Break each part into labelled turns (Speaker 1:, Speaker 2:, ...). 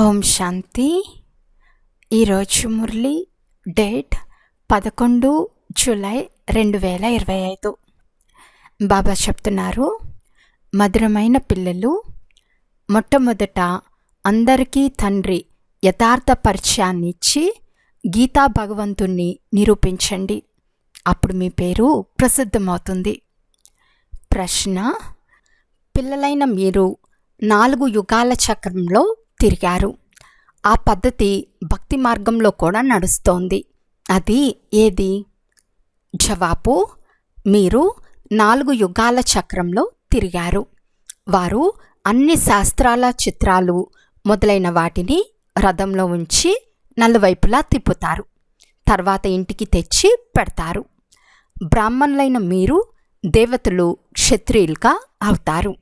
Speaker 1: ఓం శాంతి. ఈరోజు మురళి డేట్ పదకొండు జూలై రెండు వేల ఇరవై ఐదు. బాబా చెప్తున్నారు మధురమైన పిల్లలు మొట్టమొదట అందరికీ తండ్రి యథార్థ పరిచయాన్ని ఇచ్చి గీతా భగవంతుణ్ణి నిరూపించండి. అప్పుడు మీ పేరు ప్రసిద్ధమవుతుంది. ప్రశ్న పిల్లలైన మీరు నాలుగు యుగాల చక్రంలో తిరిగారు. ఆ పద్ధతి భక్తి మార్గంలో కూడా నడుస్తోంది. అది ఏది? జవాబు మీరు నాలుగు యుగాల చక్రంలో తిరిగారు. వారు అన్ని శాస్త్రాల చిత్రాలు మొదలైన వాటిని రథంలో ఉంచి నలువైపులా తిప్పుతారు. తర్వాత ఇంటికి తెచ్చి పెడతారు. బ్రాహ్మణులైన మీరు దేవతలు క్షత్రియులుగా అవుతారు.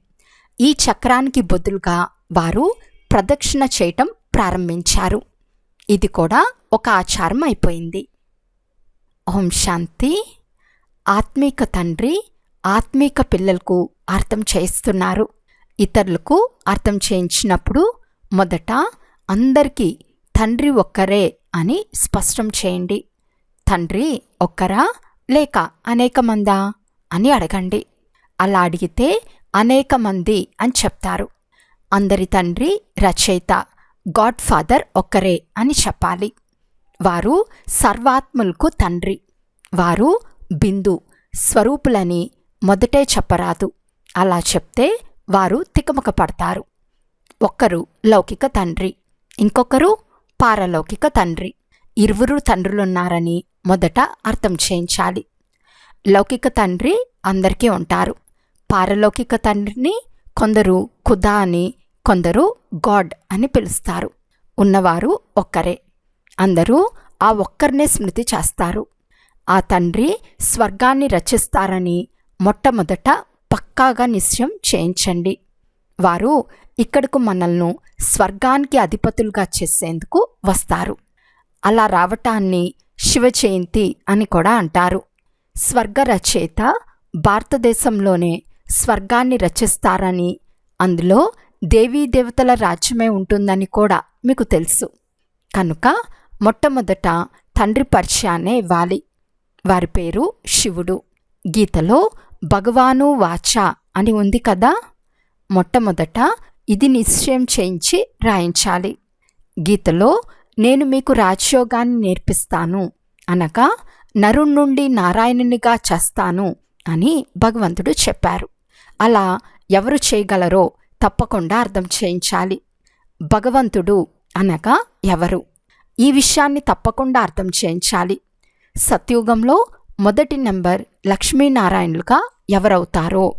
Speaker 1: ఈ చక్రానికి బదులుగా వారు ప్రదక్షిణ చేయటం ప్రారంభించారు. ఇది కూడా ఒక ఆచారం అయిపోయింది. ఓం శాంతి. ఆత్మీక తండ్రి ఆత్మీక పిల్లలకు అర్థం చేస్తున్నారు ఇతరులకు అర్థం చేయించినప్పుడు మొదట అందరికీ తండ్రి ఒక్కరే అని స్పష్టం చేయండి. తండ్రి ఒక్కరా లేక అనేక మందా అని అడగండి. అలా అడిగితే అనేక మంది అని చెప్తారు. అందరి తండ్రి రచయిత గాడ్ ఫాదర్ ఒక్కరే అని చెప్పాలి. వారు సర్వాత్ములకు తండ్రి. వారు బిందు స్వరూపులని మొదటే చెప్పరాదు. అలా చెప్తే వారు తికమక పడతారు. ఒక్కరు లౌకిక తండ్రి ఇంకొకరు పారలౌకిక తండ్రి. ఇరువురు తండ్రులున్నారని మొదట అర్థం చేయించాలి. లౌకిక తండ్రి అందరికీ ఉంటారు. పారలౌకిక తండ్రిని కొందరు ఖుదా అని కొందరు గాడ్ అని పిలుస్తారు. ఉన్నవారు ఒక్కరే. అందరూ ఆ ఒక్కరినే స్మృతి చేస్తారు. ఆ తండ్రి స్వర్గాన్ని రచిస్తారని మొట్టమొదట పక్కాగా నిశ్చయం చేయించండి. వారు ఇక్కడకు మనల్ని స్వర్గానికి అధిపతులుగా చేసేందుకు వస్తారు. అలా రావటాన్ని శివ జయంతి అని కూడా అంటారు. స్వర్గ రచయిత భారతదేశంలోనే స్వర్గాన్ని రచిస్తారని అందులో దేవీ దేవతల రాజ్యమే ఉంటుందని కూడా మీకు తెలుసు. కనుక మొట్టమొదట తండ్రి పరిచయాన్నే ఇవ్వాలి. వారి పేరు శివుడు. గీతలో భగవాను వాచ అని ఉంది కదా? మొట్టమొదట ఇది నిశ్చయం చేయించి రాయించాలి. గీతలో నేను మీకు రాజయోగాన్ని నేర్పిస్తాను. అనగా నరుణ్ నుండి నారాయణునిగా చేస్తాను అని భగవంతుడు చెప్పారు. అలా ఎవరు చేయగలరో తప్పకుండా అర్థం చేయించాలి. భగవంతుడు అనగా ఎవరు? ఈ విషయాన్ని తప్పకుండా అర్థం చేయించాలి. సత్యుగంలో మొదటి నెంబర్ లక్ష్మీనారాయణులుగా ఎవరవుతారో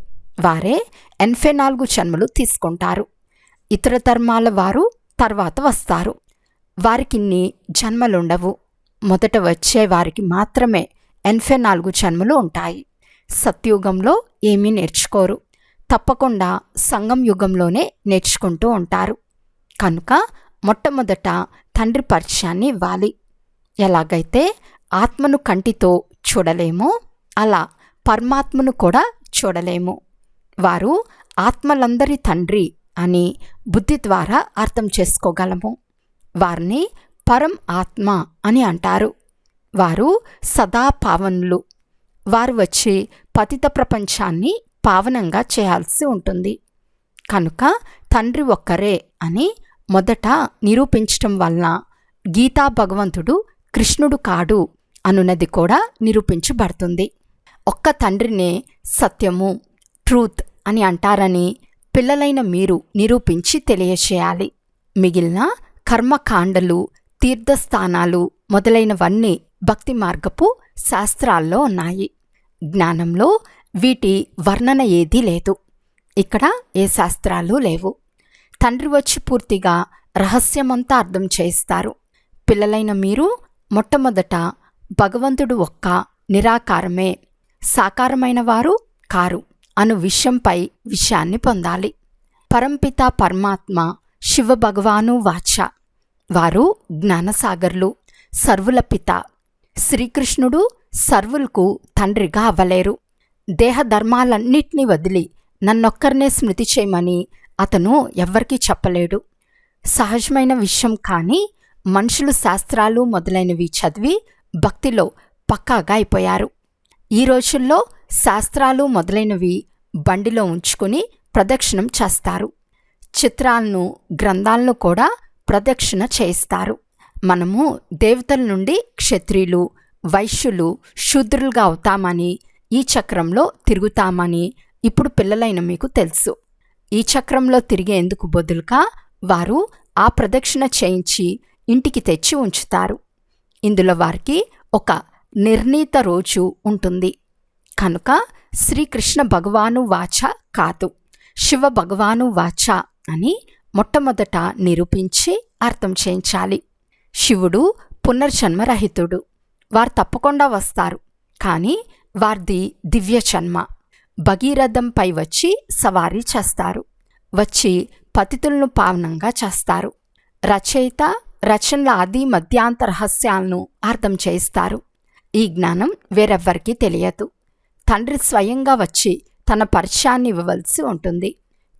Speaker 1: వారే ఎనభై నాలుగు జన్మలు తీసుకుంటారు. ఇతర ధర్మాల వారు తర్వాత వస్తారు. వారికిన్ని జన్మలుండవు. మొదట వచ్చే వారికి మాత్రమే ఎనభై నాలుగు జన్మలు ఉంటాయి. సత్యుగంలో ఏమీ నేర్చుకోరు. తప్పకుండా సంగం యుగంలోనే నేర్చుకుంటూ ఉంటారు. కనుక మొట్టమొదట తండ్రి పరిచయాన్ని ఇవ్వాలి. ఎలాగైతే ఆత్మను కంటితో చూడలేమో అలా పరమాత్మను కూడా చూడలేము. వారు ఆత్మలందరి తండ్రి అని బుద్ధి ద్వారా అర్థం చేసుకోగలము. వారిని పరం ఆత్మ అని అంటారు. వారు సదా పావనులు. వారు వచ్చి పతిత ప్రపంచాన్ని పావనంగా చేయాల్సి ఉంటుంది. కనుక తండ్రి ఒక్కరే అని మొదట నిరూపించటం వలన గీతా భగవంతుడు కృష్ణుడు కాడు అనున్నది కూడా నిరూపించబడుతుంది. ఒక్క తండ్రినే సత్యము ట్రూత్ అని అంటారని పిల్లలైన మీరు నిరూపించి తెలియచేయాలి. మిగిలిన కర్మకాండలు తీర్థస్థానాలు మొదలైనవన్నీ భక్తి మార్గపు శాస్త్రాల్లో ఉన్నాయి. జ్ఞానంలో వీటి వర్ణన ఏదీ లేదు. ఇక్కడ ఏ శాస్త్రాలు లేవు. తండ్రి వచ్చి పూర్తిగా రహస్యమంతా అర్థం చేయిస్తారు. పిల్లలైన మీరు మొట్టమొదట భగవంతుడు ఒక్క నిరాకారమే. సాకారమైన వారు కారు. అను విషయంపై విషయాన్ని పొందాలి. పరంపిత పరమాత్మ శివ భగవాను వాచ. వారు జ్ఞానసాగర్లు సర్వుల పిత. శ్రీకృష్ణుడు సర్వులకు తండ్రిగా అవ్వలేరు దేహ ధర్మాలన్నిటినీ వదిలి నన్నొక్కరినే స్మృతి చేయమని అతను ఎవ్వరికీ చెప్పలేడు. సహజమైన విషయం కానీ మనుషులు శాస్త్రాలు మొదలైనవి చదివి భక్తిలో పక్కాగా అయిపోయారు. ఈ రోజుల్లో శాస్త్రాలు మొదలైనవి బండిలో ఉంచుకుని ప్రదక్షిణం చేస్తారు. చిత్రాలను గ్రంథాలను కూడా ప్రదక్షిణ చేయిస్తారు. మనము దేవతల నుండి క్షత్రియులు వైశ్యులు శూద్రులుగా అవుతామని ఈ చక్రంలో తిరుగుతామని ఇప్పుడు పిల్లలైన మీకు తెలుసు. ఈ చక్రంలో తిరిగేందుకు బదులుగా వారు ఆ ప్రదక్షిణ చేయించి ఇంటికి తెచ్చి ఉంచుతారు. ఇందులో వారికి ఒక నిర్ణీత రోజు ఉంటుంది. కనుక శ్రీకృష్ణ భగవాను వాచ కాదు శివ భగవాను వాచ అని మొట్టమొదట నిరూపించి అర్థం చేయించాలి. శివుడు పునర్జన్మరహితుడు. వారు తప్పకుండా వస్తారు. కానీ వారిది దివ్య జన్మ భగీరథంపై వచ్చి సవారీ చేస్తారు. వచ్చి పతితులను పావనంగా చేస్తారు. రచయిత రచనల ఆది మధ్యాంత రహస్యాలను అర్థం చేయిస్తారు. ఈ జ్ఞానం వేరెవ్వరికీ తెలియదు. తండ్రి స్వయంగా వచ్చి తన పరిచయాన్ని ఇవ్వవలసి ఉంటుంది.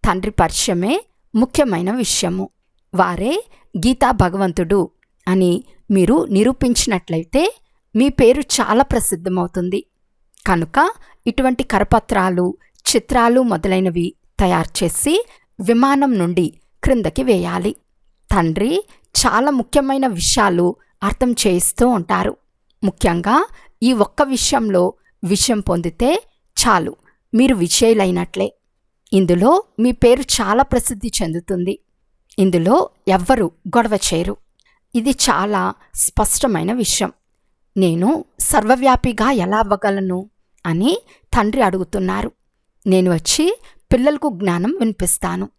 Speaker 1: తండ్రి పరిచయమే ముఖ్యమైన విషయము. వారే గీతా భగవంతుడు అని మీరు నిరూపించినట్లయితే మీ పేరు చాలా ప్రసిద్ధమవుతుంది. కనుక ఇటువంటి కరపత్రాలు చిత్రాలు మొదలైనవి తయారు చేసి విమానం నుండి క్రిందకి వేయాలి. తండ్రి చాలా ముఖ్యమైన విషయాలు అర్థం చేయిస్తూ ఉంటారు. ముఖ్యంగా ఈ ఒక్క విషయంలో విషయం పొందితే చాలు మీరు విజయులైనట్లే. ఇందులో మీ పేరు చాలా ప్రసిద్ధి చెందుతుంది. ఇందులో ఎవ్వరు గొడవ చేయరు. ఇది చాలా స్పష్టమైన విషయం. నేను సర్వవ్యాపిగా ఎలా అవ్వగలను? అని తండ్రి అడుగుతున్నారు. నేను వచ్చి పిల్లలకు జ్ఞానం వినిపిస్తాను.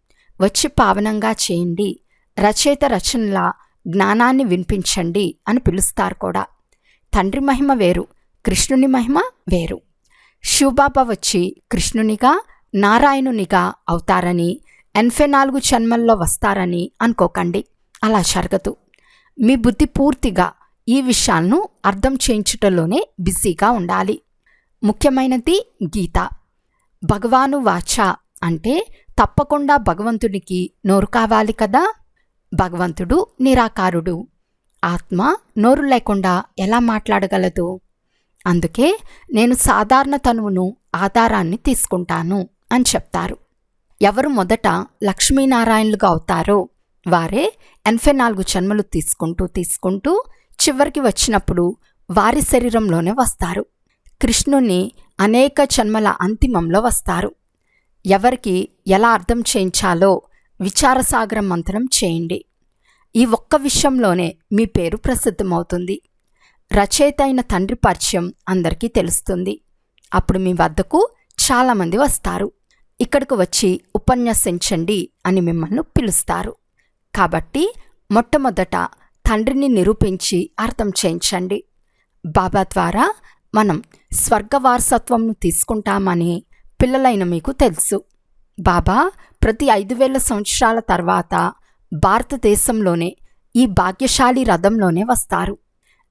Speaker 1: వచ్చి పావనంగా చేయండి. రచయిత రచనల జ్ఞానాన్ని వినిపించండి అని పిలుస్తారు కూడా. తండ్రి మహిమ వేరు కృష్ణుని మహిమ వేరు. శివబాబా వచ్చి కృష్ణునిగా నారాయణునిగా అవుతారని ఎనభై నాలుగు జన్మల్లో వస్తారని అనుకోకండి. అలా జరగదు. మీ బుద్ధి పూర్తిగా ఈ విషయాలను అర్థం చేయించటంలోనే బిజీగా ఉండాలి. ముఖ్యమైనది గీత. భగవాను వాచ అంటే తప్పకుండా భగవంతుడికి నోరు కావాలి కదా? భగవంతుడు నిరాకారుడు. ఆత్మ నోరు లేకుండా ఎలా మాట్లాడగలదు? అందుకే నేను సాధారణ తనువును ఆధారాన్ని తీసుకుంటాను అని చెప్తారు. ఎవరు మొదట లక్ష్మీనారాయణులుగా అవుతారో వారే ఎనభై నాలుగు జన్మలు తీసుకుంటూ తీసుకుంటూ చివరికి వచ్చినప్పుడు వారి శరీరంలోనే వస్తారు. కృష్ణుణ్ణి అనేక జన్మల అంతిమంలో వస్తారు. ఎవరికి ఎలా అర్థం చేయించాలో విచారసాగరం మంత్రం చేయండి. ఈ ఒక్క విషయంలోనే మీ పేరు ప్రసిద్ధమవుతుంది. రచయిత అయిన తండ్రి పరిచయం అందరికీ తెలుస్తుంది. అప్పుడు మీ వద్దకు చాలామంది వస్తారు. ఇక్కడికి వచ్చి ఉపన్యసించండి అని మిమ్మల్ని పిలుస్తారు. కాబట్టి మొట్టమొదట తండ్రిని నిరూపించి అర్థం చేయించండి. బాబా ద్వారా మనం స్వర్గ వారసత్వంను తీసుకుంటామని పిల్లలైన మీకు తెలుసు. బాబా ప్రతి ఐదు వేల సంవత్సరాల తర్వాత భారతదేశంలోనే ఈ భాగ్యశాలి రథంలోనే వస్తారు.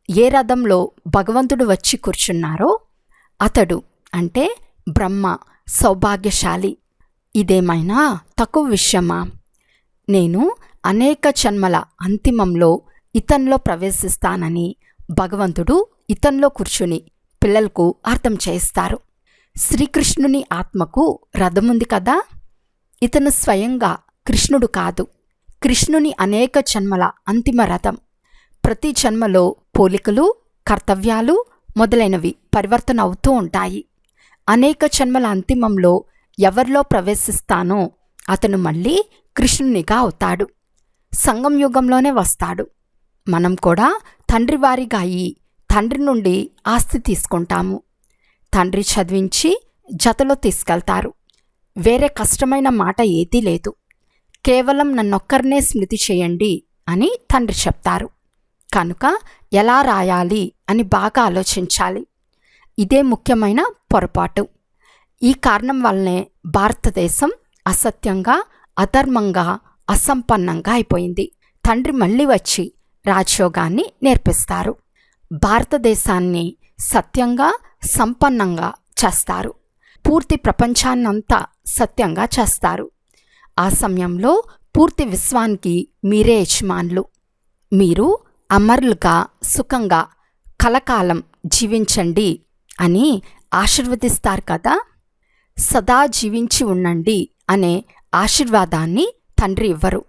Speaker 1: ఏ రథంలో భగవంతుడు వచ్చి కూర్చున్నారో అతడు అంటే బ్రహ్మ సౌభాగ్యశాలి. ఇదేమైనా తక్కువ విషయమా? నేను అనేక జన్మల అంతిమంలో ఇతన్లో ప్రవేశిస్తానని భగవంతుడు ఇతన్లో కూర్చుని పిల్లలకు అర్థం చేస్తారు. శ్రీకృష్ణుని ఆత్మకు రథముంది కదా? ఇతను స్వయంగా కృష్ణుడు కాదు. కృష్ణుని అనేక జన్మల అంతిమ రథం. ప్రతి జన్మలో పోలికలు కర్తవ్యాలు మొదలైనవి పరివర్తన అవుతూ ఉంటాయి. అనేక జన్మల అంతిమంలో ఎవరిలో ప్రవేశిస్తానో అతను మళ్ళీ కృష్ణునిగా అవుతాడు. సంగం యుగంలోనే వస్తాడు. మనం కూడా తండ్రివారిగా అయి తండ్రి నుండి ఆస్తి తీసుకుంటాము. తండ్రి చదివించి జతలో తీసుకెళ్తారు. వేరే కష్టమైన మాట ఏదీ లేదు. కేవలం నన్నొక్కరినే స్మృతి చేయండి అని తండ్రి చెప్తారు. కనుక ఎలా రాయాలి అని బాగా ఆలోచించాలి. ఇదే ముఖ్యమైన పొరపాటు. ఈ కారణం వల్లనే భారతదేశం అసత్యంగా అధర్మంగా అసంపన్నంగా అయిపోయింది. తండ్రి మళ్ళీ వచ్చి రాజయోగాన్ని నేర్పిస్తారు. భారతదేశాన్ని సత్యంగా సంపన్నంగా చేస్తారు. పూర్తి ప్రపంచాన్నంతా సత్యంగా చేస్తారు. ఆ సమయంలో పూర్తి విశ్వానికి మీరే యజమానులు. మీరు అమరులుగా సుఖంగా కలకాలం జీవించండి అని ఆశీర్వదిస్తారు కదా? సదా జీవించి ఉండండి అనే ఆశీర్వాదాన్ని తండ్రి ఇవ్వరు.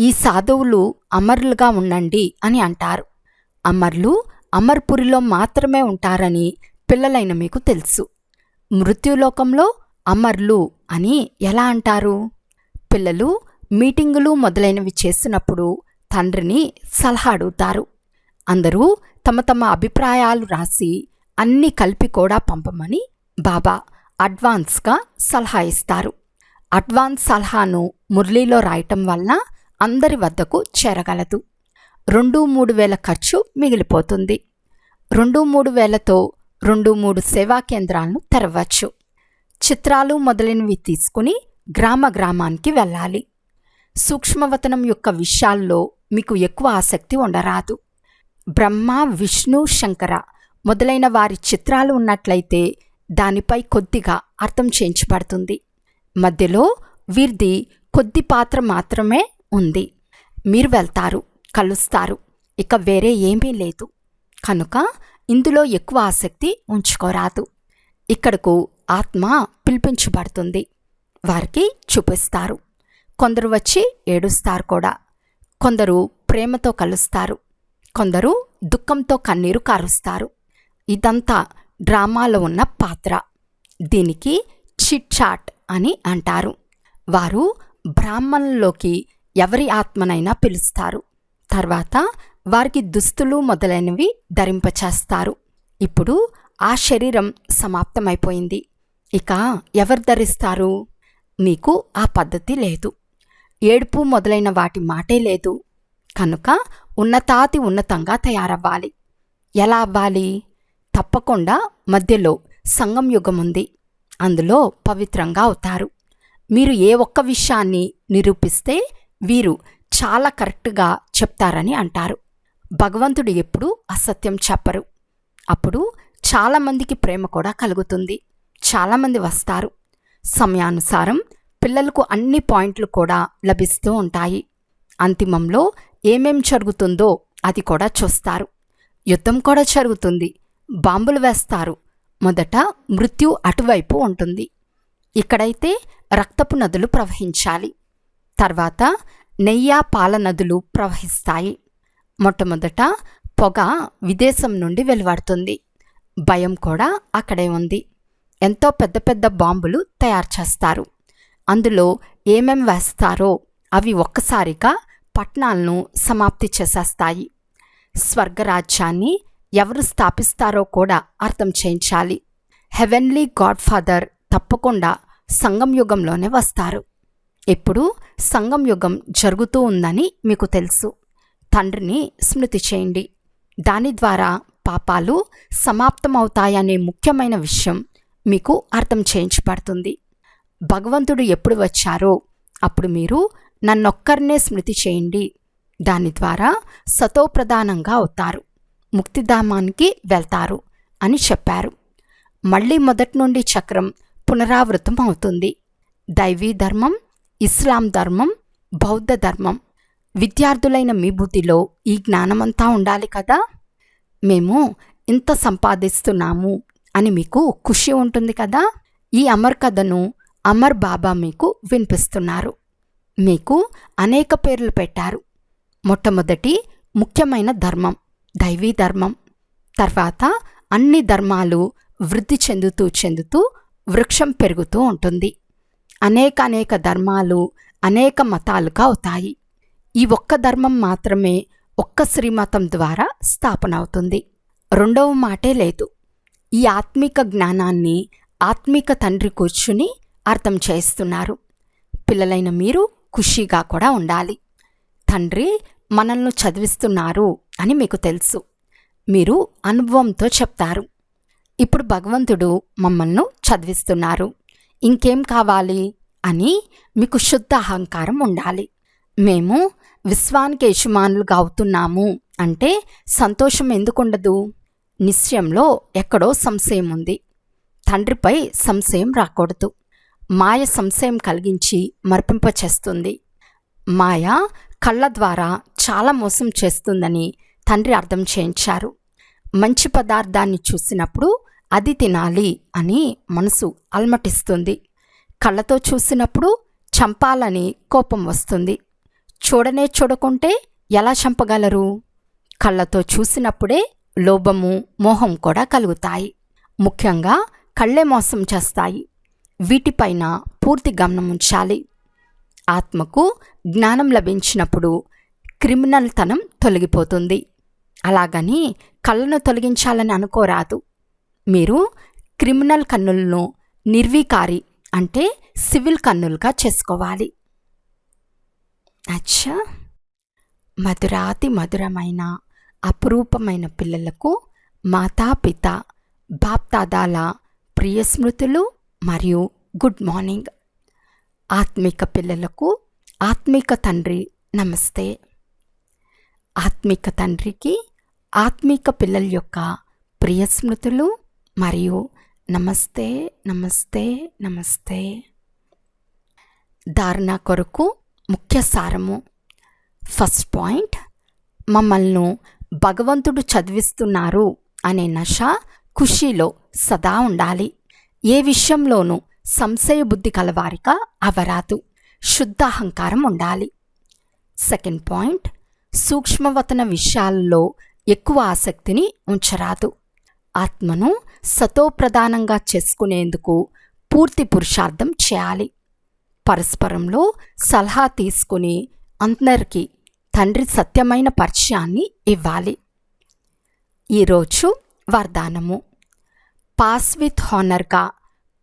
Speaker 1: ఈ సాధువులు అమరులుగా ఉండండి అని అంటారు. అమర్లు అమర్పురిలో మాత్రమే ఉంటారని పిల్లలైన మీకు తెలుసు. మృత్యులోకంలో అమర్లు అని ఎలా అంటారు? పిల్లలు మీటింగులు మొదలైనవి చేసినప్పుడు తండ్రిని సలహా అడుగుతారు. అందరూ తమ తమ అభిప్రాయాలు రాసి అన్నీ కలిపి కూడా పంపమని బాబా అడ్వాన్స్గా సలహా ఇస్తారు. అడ్వాన్స్ సలహాను మురళీలో రాయటం వల్ల అందరి వద్దకు చేరగలదు. రెండు మూడు వేల ఖర్చు మిగిలిపోతుంది. రెండు మూడు వేలతో రెండు మూడు సేవా కేంద్రాలను తెరవచ్చు. చిత్రాలు మొదలైనవి తీసుకుని గ్రామ గ్రామానికి వెళ్ళాలి. సూక్ష్మవతనం యొక్క విషయాల్లో మీకు ఎక్కువ ఆసక్తి ఉండరాదు. బ్రహ్మ విష్ణు శంకర మొదలైన వారి చిత్రాలు ఉన్నట్లయితే దానిపై కొద్దిగా అర్థం చేయించబడుతుంది. మధ్యలో వీరిది కొద్ది పాత్ర మాత్రమే ఉంది. మీరు వెళ్తారు. కలుస్తారు. ఇక వేరే ఏమీ లేదు. కనుక ఇందులో ఎక్కువ ఆసక్తి ఉంచుకోరాదు. ఇక్కడకు ఆత్మ పిలిపించబడుతుంది. వారికి చూపిస్తారు. కొందరు వచ్చి ఏడుస్తారు కూడా. కొందరు ప్రేమతో కలుస్తారు. కొందరు దుఃఖంతో కన్నీరు కారుస్తారు. ఇదంతా డ్రామాలో ఉన్న పాత్ర. దీనికి చిట్ చాట్ అని అంటారు. వారు బ్రాహ్మణుల్లోకి ఎవరి ఆత్మనైనా పిలుస్తారు. తర్వాత వారికి దుస్తులు మొదలైనవి ధరింపచేస్తారు. ఇప్పుడు ఆ శరీరం సమాప్తమైపోయింది. ఇక ఎవరు ధరిస్తారు? మీకు ఆ పద్ధతి లేదు. ఏడుపు మొదలైన వాటి మాటే లేదు. కనుక ఉన్నతాతి ఉన్నతంగా తయారవ్వాలి. ఎలా అవ్వాలి? తప్పకుండా మధ్యలో సంగం యుగం ఉంది. అందులో పవిత్రంగా అవుతారు. మీరు ఏ ఒక్క విషయాన్ని నిరూపిస్తే వీరు చాలా కరెక్ట్గా చెప్తారని అంటారు. భగవంతుడు ఎప్పుడూ అసత్యం చెప్పరు. అప్పుడు చాలామందికి ప్రేమ కూడా కలుగుతుంది. చాలామంది వస్తారు. సమయానుసారం పిల్లలకు అన్ని పాయింట్లు కూడా లభిస్తూ ఉంటాయి. అంతిమంలో ఏమేం జరుగుతుందో అది కూడా చూస్తారు. యుద్ధం కూడా జరుగుతుంది. బాంబులు వేస్తారు. మొదట మృత్యు అటువైపు ఉంటుంది. ఇక్కడైతే రక్తపు నదులు ప్రవహించాలి. తర్వాత నెయ్య పాల నదులు ప్రవహిస్తాయి. మొట్టమొదట పొగ విదేశం నుండి వెలువడుతుంది. భయం కూడా అక్కడే ఉంది. ఎంతో పెద్ద పెద్ద బాంబులు తయారు చేస్తారు. అందులో ఏమేం వేస్తారో అవి ఒక్కసారిగా పట్టణాలను సమాప్తి చేసేస్తాయి. స్వర్గరాజ్యాన్ని ఎవరు స్థాపిస్తారో కూడా అర్థం చేయించాలి. హెవెన్లీ గాడ్ఫాదర్ తప్పకుండా సంగం యుగంలోనే వస్తారు. ఇప్పుడు సంగం యుగం జరుగుతూ ఉందని మీకు తెలుసు. తండ్రిని స్మృతి చేయండి. దాని ద్వారా పాపాలు సమాప్తమవుతాయనే ముఖ్యమైన విషయం మీకు అర్థం చేయించబడుతుంది. భగవంతుడు ఎప్పుడు వచ్చారో అప్పుడు మీరు నన్నొక్కరినే స్మృతి చేయండి. దాని ద్వారా సతోప్రధానంగా అవుతారు. ముక్తిధామానికి వెళ్తారు అని చెప్పారు. మళ్ళీ మొదటి నుండి చక్రం పునరావృతం అవుతుంది దైవీ ధర్మం ఇస్లాం ధర్మం బౌద్ధ ధర్మం విద్యార్థులైన మీ బుద్ధిలో ఈ జ్ఞానమంతా ఉండాలి కదా? మేము ఇంత సంపాదిస్తున్నాము అని మీకు ఖుషి ఉంటుంది కదా? ఈ అమర్ కథను అమర్ బాబా మీకు వినిపిస్తున్నారు. మీకు అనేక పేర్లు పెట్టారు. మొట్టమొదటి ముఖ్యమైన ధర్మం దైవీ ధర్మం. తర్వాత అన్ని ధర్మాలు వృద్ధి చెందుతూ చెందుతూ వృక్షం పెరుగుతూ ఉంటుంది. అనేక అనేక ధర్మాలు అనేక మతాలుగా అవుతాయి. ఈ ఒక్క ధర్మం మాత్రమే ఒక్క శ్రీమతం ద్వారా స్థాపన అవుతుంది. రెండవ మాటే లేదు. ఈ ఆత్మిక జ్ఞానాన్ని ఆత్మిక తండ్రి కూర్చుని అర్థం చేస్తున్నారు. పిల్లలైన మీరు ఖుషీగా కూడా ఉండాలి. తండ్రి మనల్ని చదివిస్తున్నారు అని మీకు తెలుసు. మీరు అనుభవంతో చెప్తారు. ఇప్పుడు భగవంతుడు మమ్మల్ని చదివిస్తున్నారు. ఇంకేం కావాలి? అని మీకు శుద్ధ అహంకారం ఉండాలి. మేము విశ్వానికి యజమానులుగా అవుతున్నాము అంటే సంతోషం ఎందుకుండదు? నిశ్చయంలో ఎక్కడో సంశయం ఉంది. తండ్రిపై సంశయం రాకూడదు. మాయ సంశయం కలిగించి మర్పింపచేస్తుంది. మాయ కళ్ళ ద్వారా చాలా మోసం చేస్తుందని తండ్రి అర్థం చేయించారు. మంచి పదార్థాన్ని చూసినప్పుడు అది తినాలి అని మనసు అల్మటిస్తుంది. కళ్ళతో చూసినప్పుడు చంపాలని కోపం వస్తుంది. చూడనే చూడకుంటే ఎలా చంపగలరు? కళ్ళతో చూసినప్పుడే లోభము మోహం కూడా కలుగుతాయి. ముఖ్యంగా కళ్ళే మోసం చేస్తాయి. వీటిపైన పూర్తి గమనం ఉంచాలి. ఆత్మకు జ్ఞానం లభించినప్పుడు క్రిమినల్తనం తొలగిపోతుంది. అలాగని కళ్ళను తొలగించాలని అనుకోరాదు. మీరు క్రిమినల్ కన్నులను నిర్వీకారి అంటే సివిల్ కన్నులుగా చేసుకోవాలి. అచ్చా! మధురాతి మధురమైన అపురూపమైన పిల్లలకు మాతాపిత బాప్తాదాల ప్రియ స్మృతులు మరియు గుడ్ మార్నింగ్. ఆత్మిక పిల్లలకు ఆత్మిక తండ్రి నమస్తే. ఆత్మిక తండ్రికి ఆత్మిక పిల్లల యొక్క ప్రియ స్మృతులు మరియు నమస్తే నమస్తే నమస్తే. ధారణ కొరకు ముఖ్య సారము. ఫస్ట్ పాయింట్ మమ్మల్ని భగవంతుడు చదివిస్తున్నారు అనే నష ఖుషీలో సదా ఉండాలి. ఏ విషయంలోనూ సంశయ బుద్ధి కలవారిగా అవరాదు శుద్ధ అహంకారం ఉండాలి. సెకండ్ పాయింట్ సూక్ష్మవతన విషయాల్లో ఎక్కువ ఆసక్తిని ఉంచరాదు. ఆత్మను సతోప్రధానంగా చేసుకునేందుకు పూర్తి పురుషార్థం చేయాలి. పరస్పరంలో సలహా తీసుకుని అందరికీ తండ్రి సత్యమైన పరిచయాన్ని ఇవ్వాలి. ఈరోజు వరదానము పాస్ విత్ హానర్గా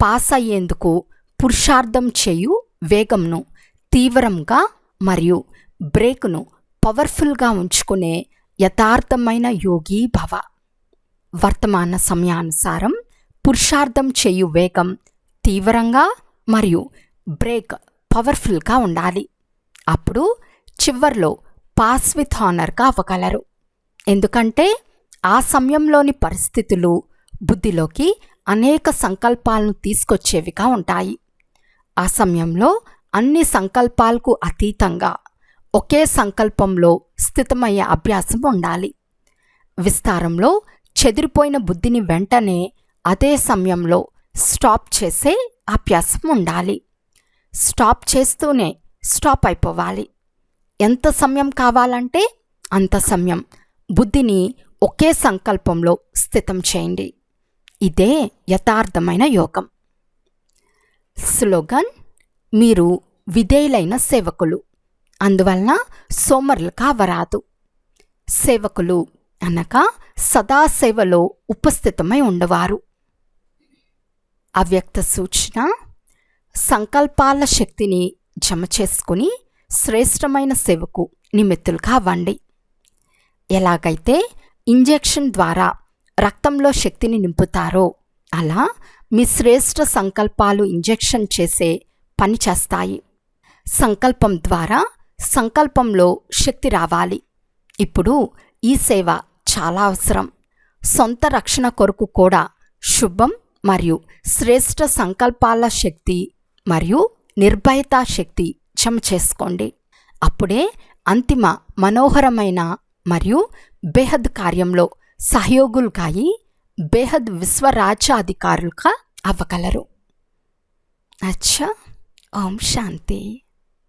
Speaker 1: పాస్ అయ్యేందుకు పురుషార్థం చేయు వేగంను తీవ్రంగా మరియు బ్రేక్ను పవర్ఫుల్గా ఉంచుకునే యథార్థమైన యోగి భవ. వర్తమాన సమయానుసారం పురుషార్థం చేయు వేగం తీవ్రంగా మరియు బ్రేక్ పవర్ఫుల్గా ఉండాలి. అప్పుడు చివర్లో పాస్ విత్ హానర్గా అవ్వగలరు. ఎందుకంటే ఆ సమయంలోని పరిస్థితులు బుద్ధిలోకి అనేక సంకల్పాలను తీసుకొచ్చేవిగా ఉంటాయి. ఆ సమయంలో అన్ని సంకల్పాలకు అతీతంగా ఒకే సంకల్పంలో స్థితమయ్యే అభ్యాసం ఉండాలి. విస్తారంలో చెదిరిపోయిన బుద్ధిని వెంటనే అదే సమయంలో స్టాప్ చేసే అభ్యాసం ఉండాలి. స్టాప్ చేస్తూనే స్టాప్ అయిపోవాలి. ఎంత సమయం కావాలంటే అంత సమయం. బుద్ధిని ఒకే సంకల్పంలో స్థితం చేయండి. ఇదే యథార్థమైన యోగం. స్లోగన్ మీరు విధేయులైన సేవకులు. అందువలన సోమరులు కావరాదు సేవకులు అనగా సదా సేవలో ఉపస్థితమై ఉండవారు. అవ్యక్త సూచన సంకల్పాల శక్తిని జమ చేసుకుని శ్రేష్టమైన సేవకు నిమిత్తులుగా అవ్వండి. ఎలాగైతే ఇంజెక్షన్ ద్వారా రక్తంలో శక్తిని నింపుతారో అలా మీ శ్రేష్ఠ సంకల్పాలు ఇంజెక్షన్ చేసే పని చేస్తాయి. సంకల్పం ద్వారా సంకల్పంలో శక్తి రావాలి. ఇప్పుడు ఈ సేవ చాలా అవసరం. సొంత రక్షణ కొరకు కూడా శుభం మరియు శ్రేష్ఠ సంకల్పాల శక్తి మరియు నిర్భయతా శక్తి జమ చేసుకోండి. అప్పుడే అంతిమ మనోహరమైన మరియు బేహద్ కార్యంలో సహయోగులుగాయి బేహద్ విశ్వరాజ్యాధికారులుగా అవ్వగలరు. అచ్చా! ఓం శాంతి.